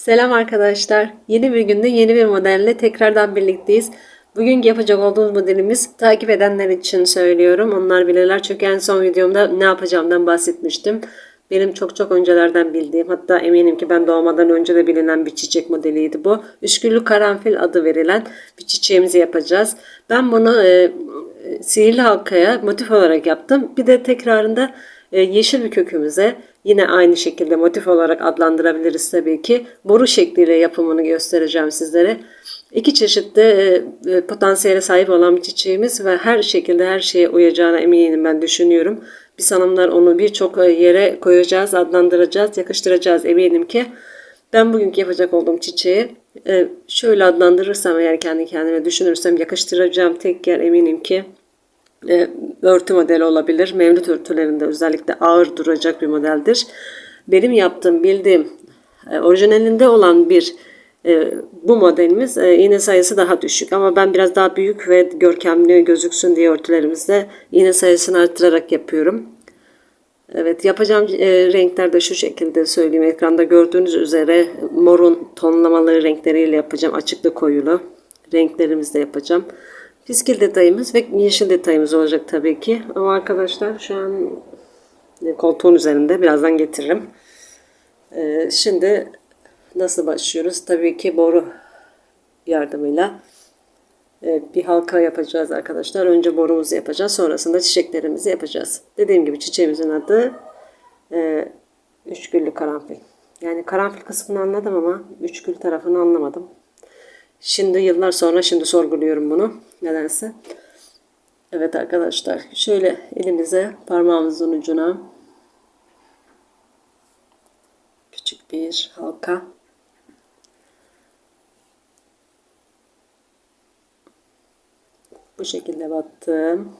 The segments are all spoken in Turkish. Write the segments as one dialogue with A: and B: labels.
A: Selam arkadaşlar. Yeni bir günde yeni bir modelle tekrardan birlikteyiz. Bugün yapacak olduğumuz modelimiz takip edenler için söylüyorum. Onlar bilirler çünkü en son videomda ne yapacağımdan bahsetmiştim. Benim çok çok öncelerden bildiğim hatta eminim ki ben doğmadan önce de bilinen bir çiçek modeliydi bu. Üsküllü karanfil adı verilen bir çiçeğimizi yapacağız. Ben bunu e, sihirli halkaya motif olarak yaptım. Bir de tekrarında e, yeşil bir kökümüze yine aynı şekilde motif olarak adlandırabiliriz tabii ki. Boru şekliyle yapımını göstereceğim sizlere. İki çeşitli e, e, potansiyele sahip olan bir çiçeğimiz ve her şekilde her şeye uyacağına eminim ben düşünüyorum. Biz hanımlar onu birçok yere koyacağız, adlandıracağız, yakıştıracağız eminim ki. Ben bugünkü yapacak olduğum çiçeği şöyle adlandırırsam eğer kendi kendime düşünürsem yakıştıracağım tek yer eminim ki e, örtü modeli olabilir. Mevlüt örtülerinde özellikle ağır duracak bir modeldir. Benim yaptığım, bildiğim, e, orijinalinde olan bir e, bu modelimiz e, iğne sayısı daha düşük ama ben biraz daha büyük ve görkemli gözüksün diye örtülerimizde iğne sayısını arttırarak yapıyorum. Evet yapacağım e, renkler de şu şekilde söyleyeyim. Ekranda gördüğünüz üzere morun tonlamalı renkleriyle yapacağım. Açıklı koyulu renklerimizde yapacağım. Fiskil detayımız ve yeşil detayımız olacak tabii ki. Ama arkadaşlar şu an e, koltuğun üzerinde birazdan getiririm. E, şimdi nasıl başlıyoruz? Tabii ki boru yardımıyla e, bir halka yapacağız arkadaşlar. Önce borumuzu yapacağız. Sonrasında çiçeklerimizi yapacağız. Dediğim gibi çiçeğimizin adı e, üçgüllü karanfil. Yani karanfil kısmını anladım ama üçgül tarafını anlamadım. Şimdi yıllar sonra şimdi sorguluyorum bunu. Nedense. Evet arkadaşlar. Şöyle elimize parmağımızın ucuna küçük bir halka bu şekilde battım.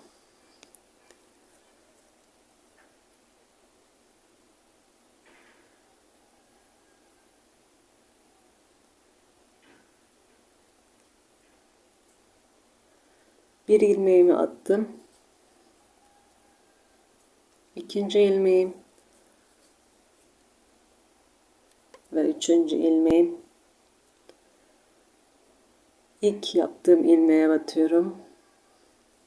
A: Bir ilmeğimi attım. İkinci ilmeğim ve üçüncü ilmeğim. İlk yaptığım ilmeğe batıyorum.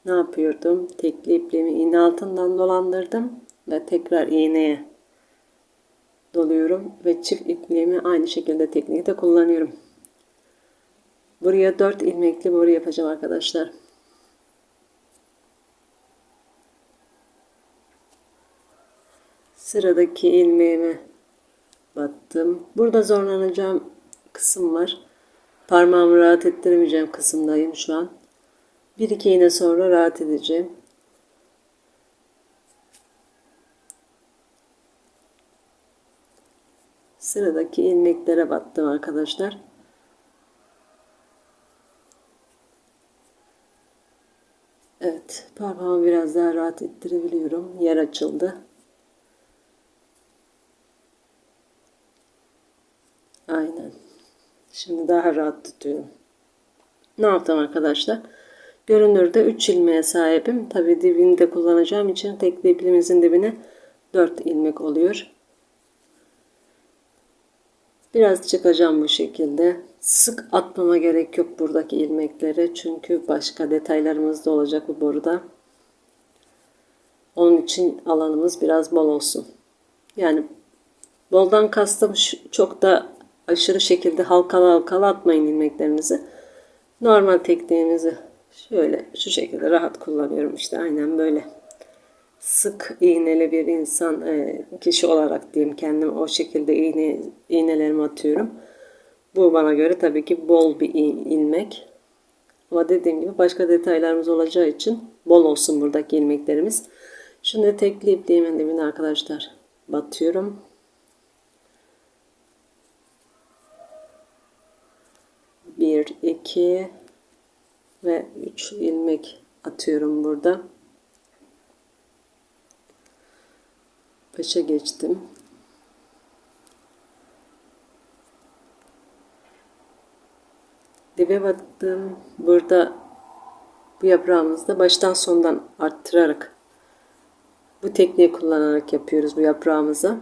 A: Ne yapıyordum? Tekli ipliğimi iğne altından dolandırdım ve tekrar iğneye doluyorum ve çift ipliğimi aynı şekilde teknikte kullanıyorum. Buraya 4 ilmekli boru yapacağım arkadaşlar. Sıradaki ilmeğime battım. Burada zorlanacağım kısım var. Parmağımı rahat ettiremeyeceğim kısımdayım şu an. Bir iki iğne sonra rahat edeceğim. Sıradaki ilmeklere battım arkadaşlar. Evet, parmağımı biraz daha rahat ettirebiliyorum. Yer açıldı. Aynen. Şimdi daha rahat tutuyorum. Ne yaptım arkadaşlar? Görünürde 3 ilmeğe sahibim. Tabi dibini de kullanacağım için tek ipimizin dibine 4 ilmek oluyor. Biraz çıkacağım bu şekilde. Sık atmama gerek yok buradaki ilmekleri. Çünkü başka detaylarımız da olacak bu boruda. Onun için alanımız biraz bol olsun. Yani boldan kastım çok da aşırı şekilde halkalı halkalı atmayın ilmeklerinizi. Normal tekniğimizi şöyle şu şekilde rahat kullanıyorum işte aynen böyle. Sık iğneli bir insan e, kişi olarak diyeyim kendim o şekilde iğne iğnelerimi atıyorum. Bu bana göre tabii ki bol bir ilmek. Ama dediğim gibi başka detaylarımız olacağı için bol olsun buradaki ilmeklerimiz. Şimdi tekli ipliğimin dibine arkadaşlar batıyorum. Bir, iki ve üç ilmek atıyorum burada. Başa geçtim. Dibe battım. Burada bu yaprağımızda baştan sondan arttırarak bu tekniği kullanarak yapıyoruz bu yaprağımızı.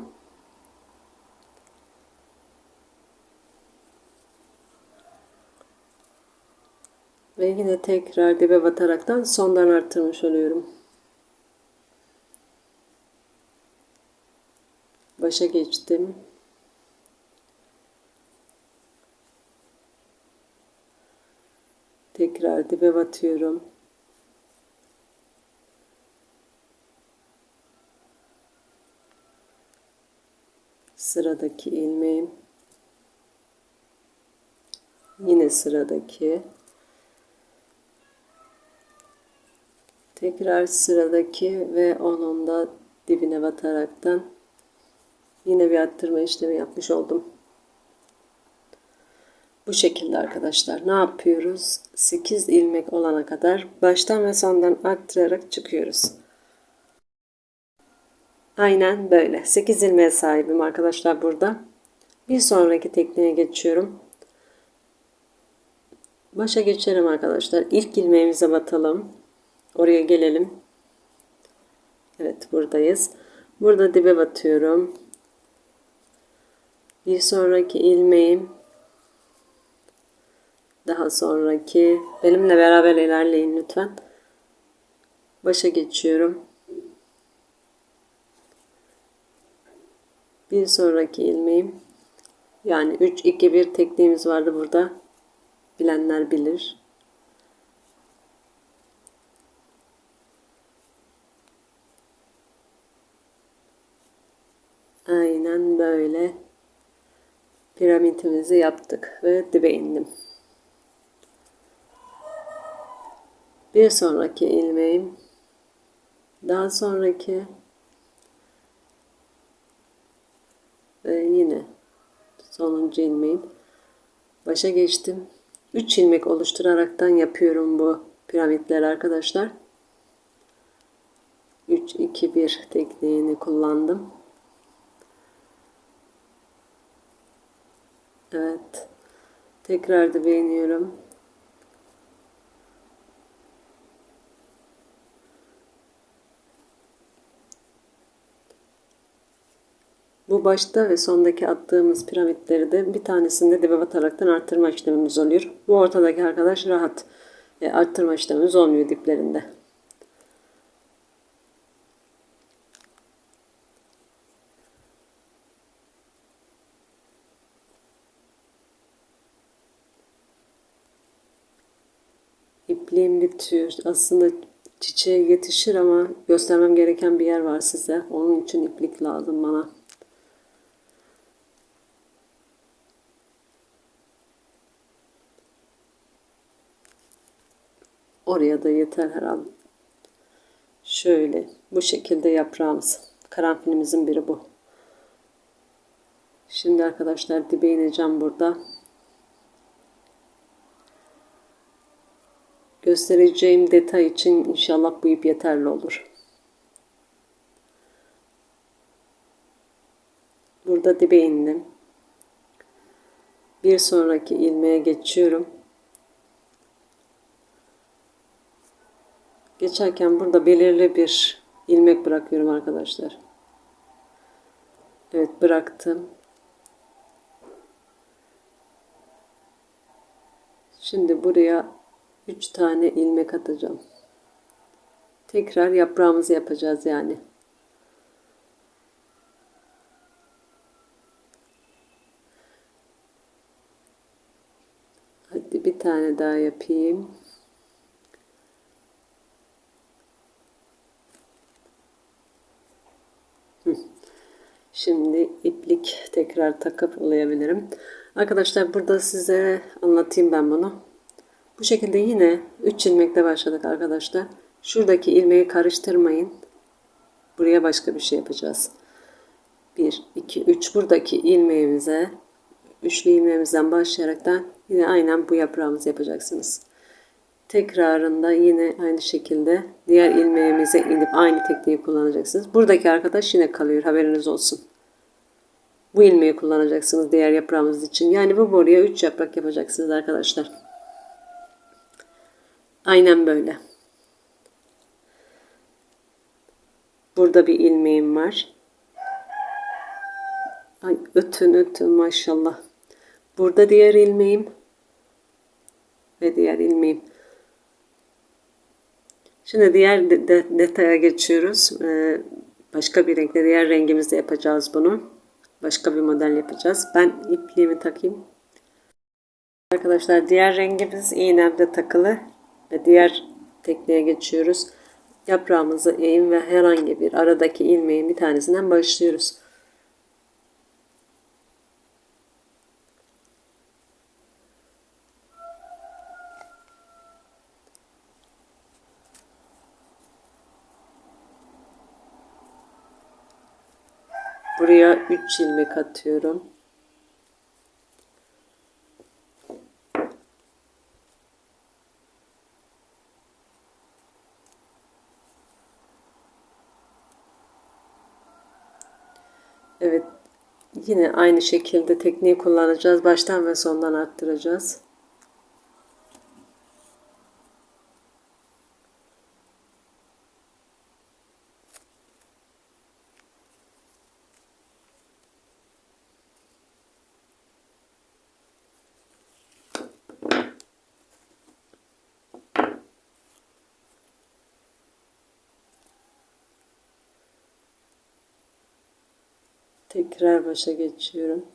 A: Ve yine tekrar dibe bataraktan sondan arttırmış oluyorum. Başa geçtim. Tekrar dibe batıyorum. Sıradaki ilmeğim. Yine sıradaki. Tekrar sıradaki ve onun da dibine bataraktan yine bir arttırma işlemi yapmış oldum. Bu şekilde arkadaşlar ne yapıyoruz? 8 ilmek olana kadar baştan ve sondan arttırarak çıkıyoruz. Aynen böyle. 8 ilmeğe sahibim arkadaşlar burada. Bir sonraki tekniğe geçiyorum. Başa geçelim arkadaşlar. İlk ilmeğimize batalım. Oraya gelelim. Evet buradayız. Burada dibe batıyorum. Bir sonraki ilmeğim daha sonraki benimle beraber ilerleyin lütfen. Başa geçiyorum. Bir sonraki ilmeğim yani 3 2 1 tekniğimiz vardı burada. Bilenler bilir. Aynen böyle piramidimizi yaptık ve dibe indim. Bir sonraki ilmeğim daha sonraki ve yine sonuncu ilmeğim başa geçtim. 3 ilmek oluşturaraktan yapıyorum bu piramitleri arkadaşlar. 3 2 1 tekniğini kullandım. Evet. Tekrar da beğeniyorum. Bu başta ve sondaki attığımız piramitleri de bir tanesinde dibe bataraktan arttırma işlemimiz oluyor. Bu ortadaki arkadaş rahat e, arttırma işlemimiz olmuyor diplerinde. İpliğim bitiyor. Aslında çiçeğe yetişir ama göstermem gereken bir yer var size. Onun için iplik lazım bana. Oraya da yeter herhalde. Şöyle bu şekilde yaprağımız. Karanfilimizin biri bu. Şimdi arkadaşlar dibe ineceğim burada. Göstereceğim detay için inşallah bu ip yeterli olur. Burada dibe indim. Bir sonraki ilmeğe geçiyorum. Geçerken burada belirli bir ilmek bırakıyorum arkadaşlar. Evet bıraktım. Şimdi buraya 3 tane ilmek atacağım. Tekrar yaprağımızı yapacağız yani. Hadi bir tane daha yapayım. Şimdi iplik tekrar takıp olayabilirim. Arkadaşlar burada size anlatayım ben bunu. Bu şekilde yine 3 ilmekle başladık arkadaşlar. Şuradaki ilmeği karıştırmayın. Buraya başka bir şey yapacağız. 1, 2, 3 buradaki ilmeğimize üçlü ilmeğimizden başlayaraktan yine aynen bu yaprağımızı yapacaksınız. Tekrarında yine aynı şekilde diğer ilmeğimize inip aynı tekniği kullanacaksınız. Buradaki arkadaş yine kalıyor haberiniz olsun. Bu ilmeği kullanacaksınız diğer yaprağımız için. Yani bu boruya 3 yaprak yapacaksınız arkadaşlar. Aynen böyle. Burada bir ilmeğim var. Ay ötün ötün maşallah. Burada diğer ilmeğim ve diğer ilmeğim. Şimdi diğer de- de- detaya geçiyoruz. Ee, başka bir renkle diğer rengimizde yapacağız bunu. Başka bir model yapacağız. Ben ipliğimi takayım. Arkadaşlar diğer rengimiz iğnemde takılı ve diğer tekneye geçiyoruz. Yaprağımızı eğim ve herhangi bir aradaki ilmeğin bir tanesinden başlıyoruz. Buraya 3 ilmek atıyorum. Evet. Yine aynı şekilde tekniği kullanacağız. Baştan ve sondan arttıracağız. Tekrar başa geçiyorum.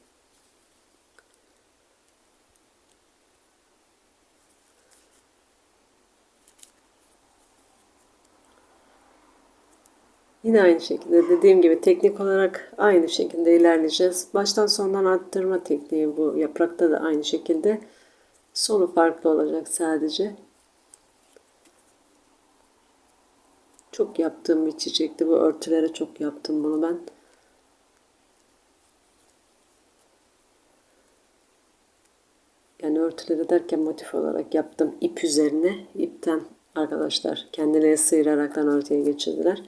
A: Yine aynı şekilde dediğim gibi teknik olarak aynı şekilde ilerleyeceğiz. Baştan sondan arttırma tekniği bu yaprakta da aynı şekilde. Sonu farklı olacak sadece. Çok yaptığım bir çiçekti. Bu örtülere çok yaptım bunu ben. Yani örtüleri derken motif olarak yaptım ip üzerine. ipten arkadaşlar kendileri sıyıraraktan örtüye geçirdiler.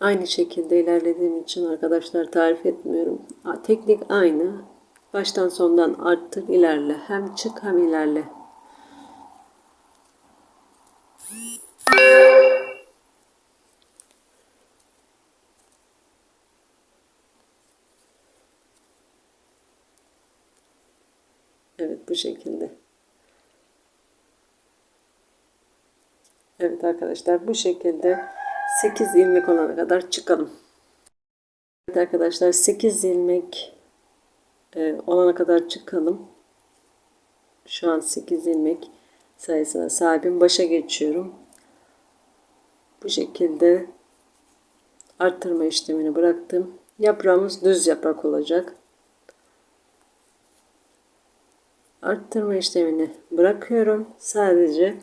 A: Aynı şekilde ilerlediğim için arkadaşlar tarif etmiyorum. Teknik aynı. Baştan sondan arttır ilerle. Hem çık hem ilerle. Evet bu şekilde. Evet arkadaşlar bu şekilde 8 ilmek olana kadar çıkalım. Evet arkadaşlar 8 ilmek e, olana kadar çıkalım. Şu an 8 ilmek sayısına sahibim. Başa geçiyorum. Bu şekilde arttırma işlemini bıraktım. Yaprağımız düz yaprak olacak. Arttırma işlemini bırakıyorum. Sadece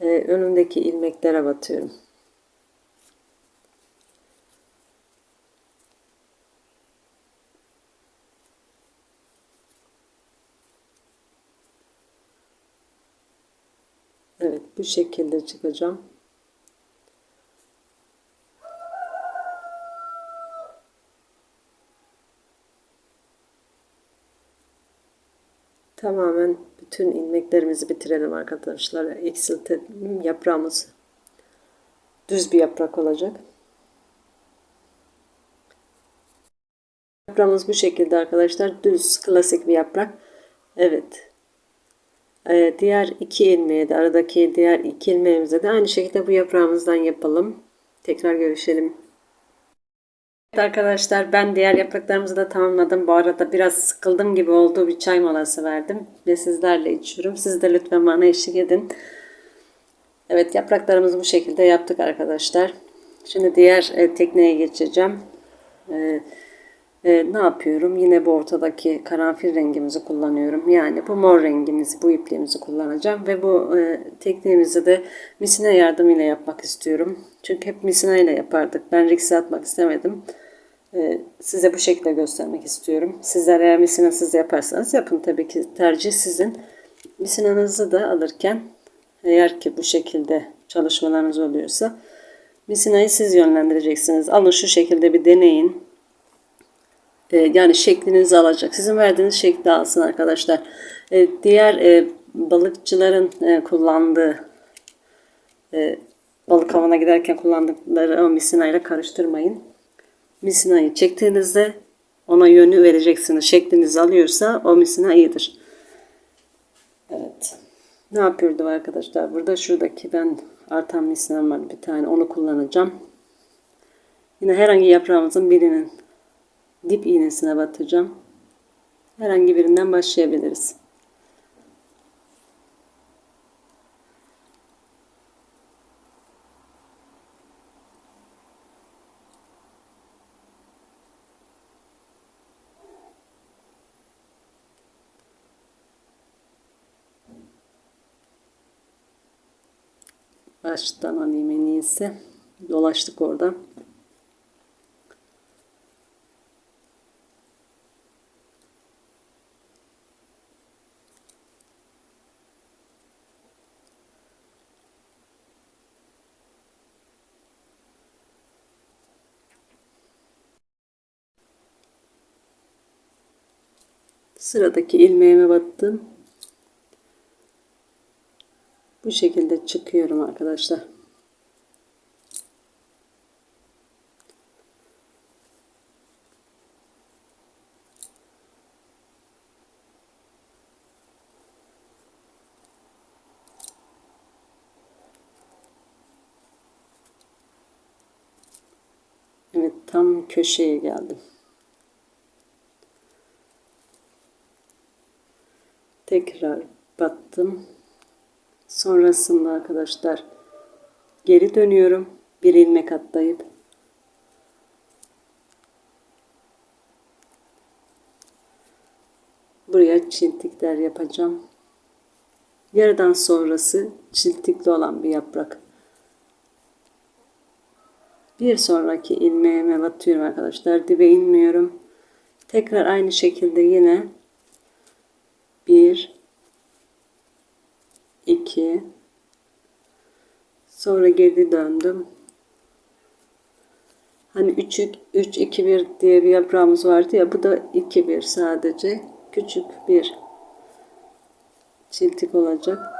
A: e, önündeki ilmeklere batıyorum. Evet bu şekilde çıkacağım. Tamamen bütün ilmeklerimizi bitirelim arkadaşlar. Eksiltelim yaprağımız. Düz bir yaprak olacak. Yaprağımız bu şekilde arkadaşlar. Düz klasik bir yaprak. Evet. Ee, diğer iki ilmeğe de aradaki diğer iki ilmeğimize de aynı şekilde bu yaprağımızdan yapalım. Tekrar görüşelim. Evet arkadaşlar ben diğer yapraklarımızı da tamamladım. Bu arada biraz sıkıldım gibi olduğu bir çay molası verdim. Ve sizlerle içiyorum. Siz de lütfen bana eşlik edin. Evet yapraklarımızı bu şekilde yaptık arkadaşlar. Şimdi diğer e, tekneye geçeceğim. E, e, ne yapıyorum? Yine bu ortadaki karanfil rengimizi kullanıyorum. Yani bu mor rengimizi, bu ipliğimizi kullanacağım. Ve bu e, tekniğimizi de misine yardımıyla yapmak istiyorum. Çünkü hep misine ile yapardık. Ben riksi atmak istemedim. E, size bu şekilde göstermek istiyorum. Sizler eğer misinasız yaparsanız yapın tabii ki tercih sizin. Misinanızı da alırken eğer ki bu şekilde çalışmalarınız oluyorsa misinayı siz yönlendireceksiniz. Alın şu şekilde bir deneyin. E, yani şeklinizi alacak. Sizin verdiğiniz şekli alsın arkadaşlar. E, diğer e, balıkçıların e, kullandığı e, balık avına giderken kullandıkları o misinayla karıştırmayın. Misinayı çektiğinizde ona yönü vereceksiniz. Şeklinizi alıyorsa o misina iyidir. Evet. Ne yapıyordum arkadaşlar? Burada şuradaki ben artan misinem var bir tane onu kullanacağım. Yine herhangi yaprağımızın birinin dip iğnesine batacağım. Herhangi birinden başlayabiliriz. Baştan alayım en iyisi. Dolaştık orada. Sıradaki ilmeğime battım. Bu şekilde çıkıyorum arkadaşlar. Evet tam köşeye geldim. Tekrar battım. Sonrasında arkadaşlar geri dönüyorum. Bir ilmek atlayıp buraya çintikler yapacağım. Yarıdan sonrası çiltikli olan bir yaprak. Bir sonraki ilmeğime batıyorum arkadaşlar. Dibe inmiyorum. Tekrar aynı şekilde yine bir 2 sonra geri döndüm. Hani 3 3 2 1 diye bir yaprağımız vardı ya bu da 2 1 sadece küçük bir çiltik olacak.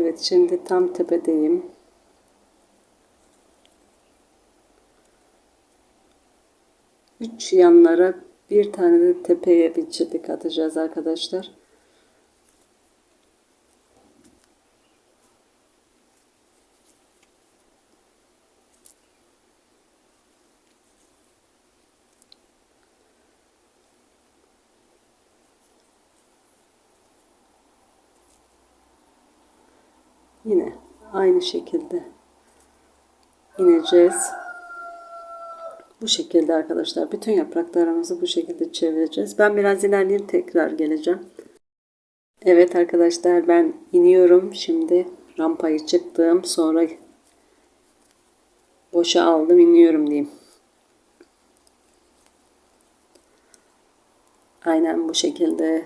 A: Evet şimdi tam tepedeyim. Üç yanlara bir tane de tepeye bir çizik atacağız arkadaşlar. Yine aynı şekilde ineceğiz. Bu şekilde arkadaşlar bütün yapraklarımızı bu şekilde çevireceğiz. Ben biraz ilerleyeyim tekrar geleceğim. Evet arkadaşlar ben iniyorum. Şimdi rampayı çıktım. Sonra boşa aldım iniyorum diyeyim. Aynen bu şekilde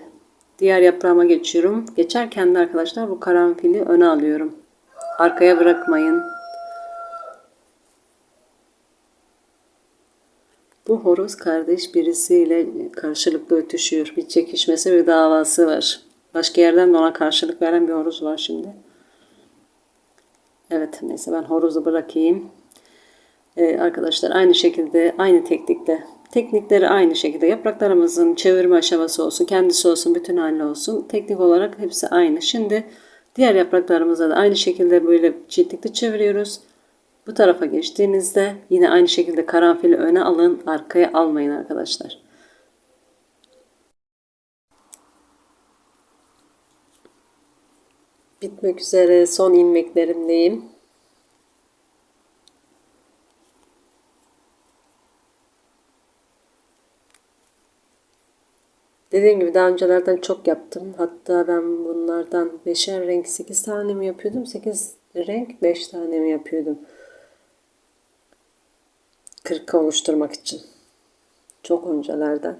A: Diğer yaprağıma geçiyorum. Geçerken de arkadaşlar bu karanfili öne alıyorum. Arkaya bırakmayın. Bu horoz kardeş birisiyle karşılıklı ötüşüyor. Bir çekişmesi ve davası var. Başka yerden de ona karşılık veren bir horoz var şimdi. Evet neyse ben horozu bırakayım. Ee, arkadaşlar aynı şekilde aynı teknikle Teknikleri aynı şekilde yapraklarımızın çevirme aşaması olsun, kendisi olsun, bütün hali olsun. Teknik olarak hepsi aynı. Şimdi diğer yapraklarımıza da aynı şekilde böyle çiftlikte çeviriyoruz. Bu tarafa geçtiğinizde yine aynı şekilde karanfili öne alın, arkaya almayın arkadaşlar. Bitmek üzere son ilmeklerimdeyim. Dediğim gibi daha öncelerden çok yaptım. Hatta ben bunlardan beşer renk 8 tane mi yapıyordum? 8 renk 5 tane mi yapıyordum? 40 oluşturmak için. Çok öncelerden.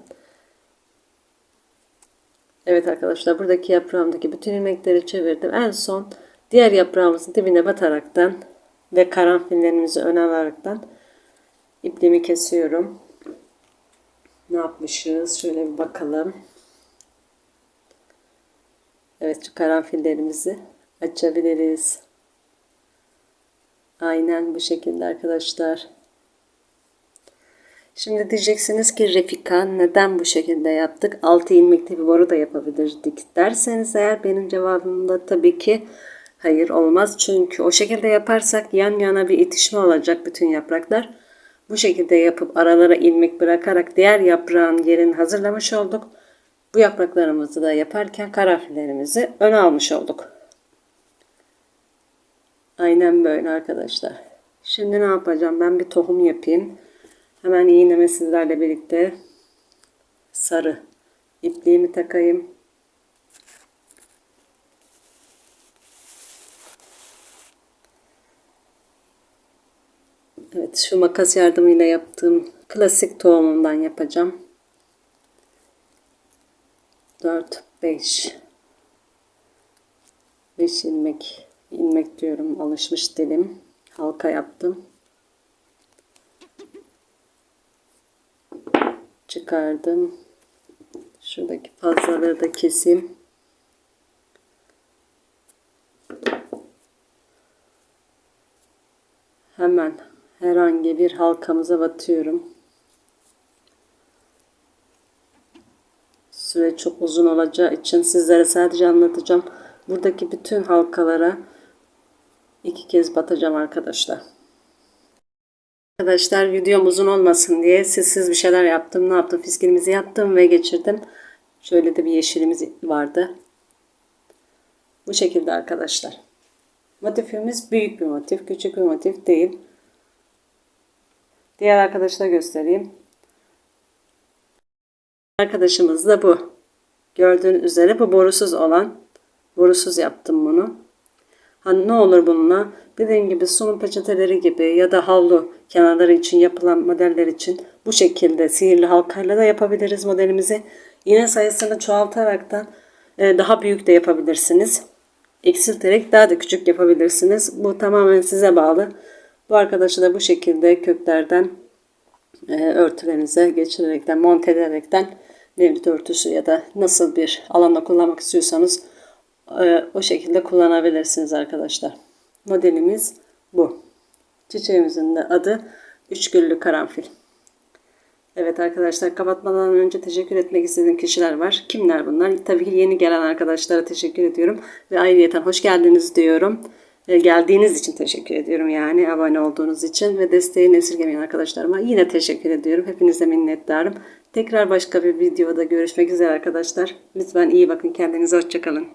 A: Evet arkadaşlar buradaki yaprağımdaki bütün ilmekleri çevirdim. En son Diğer yaprağımızın dibine bataraktan ve karanfillerimizi öne alaraktan ipliğimi kesiyorum. Ne yapmışız? Şöyle bir bakalım. Evet şu karanfillerimizi açabiliriz. Aynen bu şekilde arkadaşlar. Şimdi diyeceksiniz ki Refika neden bu şekilde yaptık? 6 ilmekli bir boru da yapabilirdik derseniz eğer benim cevabım da tabii ki hayır olmaz. Çünkü o şekilde yaparsak yan yana bir itişme olacak bütün yapraklar. Bu şekilde yapıp aralara ilmek bırakarak diğer yaprağın yerini hazırlamış olduk. Bu yapraklarımızı da yaparken karanfillerimizi öne almış olduk. Aynen böyle arkadaşlar. Şimdi ne yapacağım? Ben bir tohum yapayım. Hemen iğneme sizlerle birlikte sarı ipliğimi takayım. Şu makas yardımıyla yaptığım klasik tohumumdan yapacağım. 4 5 5 ilmek ilmek diyorum alışmış dilim. Halka yaptım. Çıkardım. Şuradaki fazlaları da keseyim. Hemen herhangi bir halkamıza batıyorum süre çok uzun olacağı için sizlere sadece anlatacağım. Buradaki bütün halkalara iki kez batacağım arkadaşlar. Arkadaşlar videom uzun olmasın diye sessiz bir şeyler yaptım. Ne yaptım? Fiskilimizi yaptım ve geçirdim. Şöyle de bir yeşilimiz vardı. Bu şekilde arkadaşlar. Motifimiz büyük bir motif. Küçük bir motif değil. Diğer arkadaşlara göstereyim. Arkadaşımız da bu. Gördüğünüz üzere bu borusuz olan. Borusuz yaptım bunu. Hani ne olur bununla? Dediğim gibi sunum peçeteleri gibi ya da havlu kenarları için yapılan modeller için bu şekilde sihirli halkayla da yapabiliriz modelimizi. İğne sayısını çoğaltaraktan e, daha büyük de yapabilirsiniz. Eksilterek daha da küçük yapabilirsiniz. Bu tamamen size bağlı. Bu arkadaşı da bu şekilde köklerden e, örtülerinize geçirerekten, monte ederekten devlet örtüsü ya da nasıl bir alanda kullanmak istiyorsanız e, o şekilde kullanabilirsiniz arkadaşlar. Modelimiz bu. Çiçeğimizin de adı üçgüllü karanfil. Evet arkadaşlar kapatmadan önce teşekkür etmek istediğim kişiler var. Kimler bunlar? Tabii ki yeni gelen arkadaşlara teşekkür ediyorum. Ve ayrıyeten hoş geldiniz diyorum. E, geldiğiniz için teşekkür ediyorum yani abone olduğunuz için ve desteğini esirgemeyen arkadaşlarıma yine teşekkür ediyorum. Hepinize minnettarım. Tekrar başka bir videoda görüşmek üzere arkadaşlar. Lütfen iyi bakın kendinize hoşçakalın.